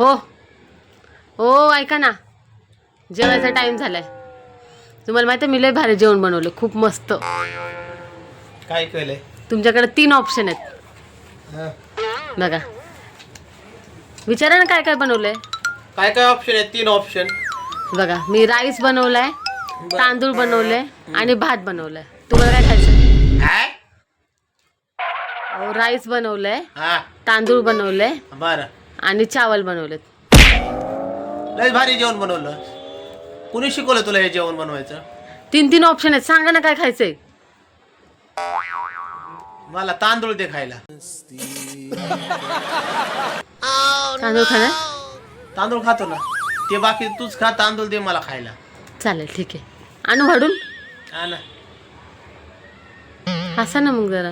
हो. हो ऐका ना. जेवायचा टाइम झालाय. तुम्हाला माहिती आहे मी लय भारी जेवण बनवलं खूप मस्त. काय केलंय? तुमच्याकडे तीन ऑप्शन आहेत. बघा. विचारा ना काय काय बनवलंय. काय काय ऑप्शन आहेत? तीन ऑप्शन बघा मी राईस बनवलाय तांदूळ बनवलंय आणि भात बनवलाय. तुम्हाला काय खायचं राईस बनवलंय हा. तांदूळ बनवलंय. बरं. आणि चावल बनवलेत. लय भारी जेवण बनवलं. कुणी शिकवलं तुला हे जेवण बनवायचं? तीन तीन ऑप्शन आहेत. सांगा ना काय खायचंय. मला तांदूळ दे खायला. तांदूळ खाणार? तांदूळ खातो ना. ते बाकी तूच खा तांदूळ दे मला खायला. चालेल ठीक आहे. आणू वाढून हा ना. हसा ना मग जरा.